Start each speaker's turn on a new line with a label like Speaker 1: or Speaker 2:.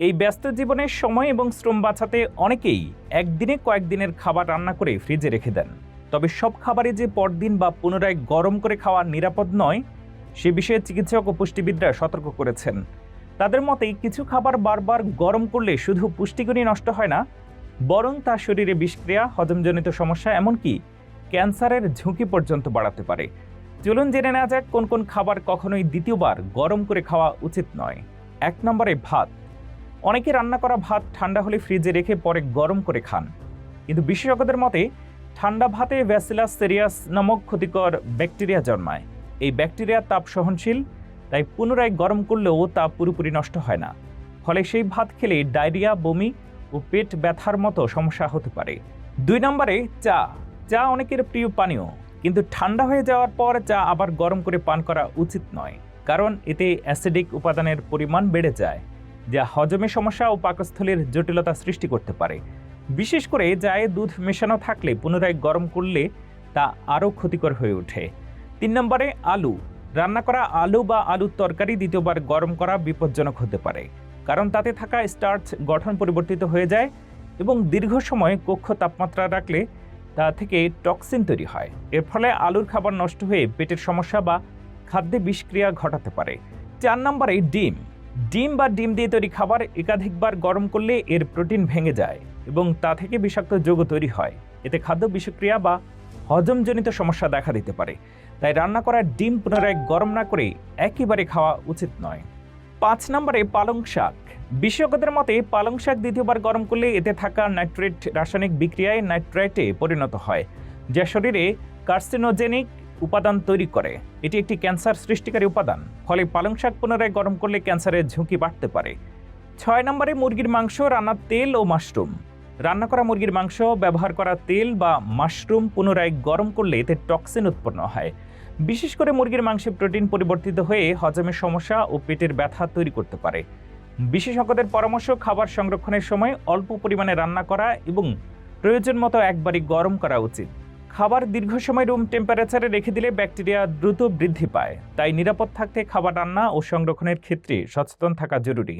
Speaker 1: এই ব্যস্ত জীবনের সময় এবং শ্রম বাঁচাতে অনেকেই একদিনে কয়েকদিনের খাবার রান্না করে ফ্রিজে রেখে দেন। তবে সব খাবারই যে পরদিন বা পুনরায় গরম করে খাওয়া নিরাপদ নয়, সে বিষয়ে চিকিৎসক ও পুষ্টিবিদরা সতর্ক করেছেন। তাদের মতে কিছু খাবার বারবার গরম করলে শুধু পুষ্টিগুণই নষ্ট হয় না, বরং তা শরীরে বিষক্রিয়া, হজমজনিত সমস্যা, এমনকি ক্যান্সারের ঝুঁকি পর্যন্ত বাড়াতে পারে। চলুন জেনে নেওয়া যাক কোন কোন খাবার কখনোই দ্বিতীয়বার গরম করে খাওয়া উচিত নয়। এক নম্বরে ভাত। অনেকে রান্না করা ভাত ঠান্ডা হলে ফ্রিজে রেখে পরে গরম করে খান। কিন্তু বিশেষজ্ঞদের মতে, ঠান্ডা ভাতে ভ্যাসিলাস সেরিয়াস নামক ক্ষতিকর ব্যাকটেরিয়া জন্মায়। এই ব্যাকটেরিয়া তাপ সহনশীল, তাই পুনরায় গরম করলেও তা পুরোপুরি নষ্ট হয় না। ফলে সেই ভাত খেলে ডায়রিয়া, বমি ও পেট ব্যথার মতো সমস্যা হতে পারে। দুই নম্বরে, চা। চা অনেকের প্রিয় পানীয়, কিন্তু ঠান্ডা হয়ে যাওয়ার পর চা আবার গরম করে পান করা উচিত নয়, কারণ এতে অ্যাসিডিক উপাদানের পরিমাণ বেড়ে যায়। যা হজমে সমস্যা ও পাকস্থলীর জটিলতা সৃষ্টি করতে পারে। বিশেষ করে চায়ে দুধ মেশানো থাকলে পুনরায় গরম করলে তা আরও ক্ষতিকর হয়ে ওঠে। তিন নম্বরে, আলু। রান্না করা আলু বা আলুর তরকারি দ্বিতীয়বার গরম করা বিপজ্জনক হতে পারে, কারণ তাতে থাকা স্টার্চ গঠন পরিবর্তিত হয়ে যায় এবং দীর্ঘ সময় কক্ষ তাপমাত্রা রাখলে তা থেকে টক্সিন তৈরি হয়। এর ফলে আলুর খাবার নষ্ট হয়ে পেটের সমস্যা বা খাদ্যে বিষক্রিয়া ঘটাতে পারে। চার নম্বরে, ডিম। ডিম বা ডিম দিয়ে তৈরি খাবার একাধিকবার গরম করলে এর প্রোটিন ভেঙে যায় এবং তা থেকে বিষাক্ত যৌগ তৈরি হয়। এতে খাদ্য বিষক্রিয়া বা হজমজনিত সমস্যা দেখা দিতে পারে। তাই রান্না করা ডিম পুনরায় গরম না করে একেবারে খাওয়া উচিত নয়। পাঁচ নম্বরে পালং শাক। বিশেষজ্ঞদের মতে পালং শাক দ্বিতীয়বার গরম করলে এতে থাকা নাইট্রেট রাসায়নিক বিক্রিয়ায় নাইট্রাইটে পরিণত হয়, যা শরীরে কার্সিনোজেনিক উপাদান তৈরি করে। এটি একটি ক্যান্সার সৃষ্টিকারী উপাদান, ফলে পালং শাক পুনরায় গরম করলে ক্যান্সারের ঝুঁকি বাড়তে পারে। ছয় নম্বরে মুরগির মাংস রান্নার তেল ও মাশরুম। রান্না করা মুরগির মাংস, ব্যবহার করা তেল বা মাশরুম পুনরায় গরম করলে এতে টক্সিন উৎপন্ন হয়। বিশেষ করে মুরগির মাংসে প্রোটিন পরিবর্তিত হয়ে হজমের সমস্যা ও পেটের ব্যথা তৈরি করতে পারে। বিশেষজ্ঞদের পরামর্শ, খাবার সংরক্ষণের সময় অল্প পরিমাণে রান্না করা এবং প্রয়োজন মতো একবারই গরম করা উচিত। খাবার দীর্ঘ সময় রুম টেম্পারেচারে রেখে দিলে ব্যাকটেরিয়া দ্রুত বৃদ্ধি পায়। তাই নিরাপদ থাকতে খাবার রান্না ও সংরক্ষণের ক্ষেত্রে সচেতন থাকা জরুরি।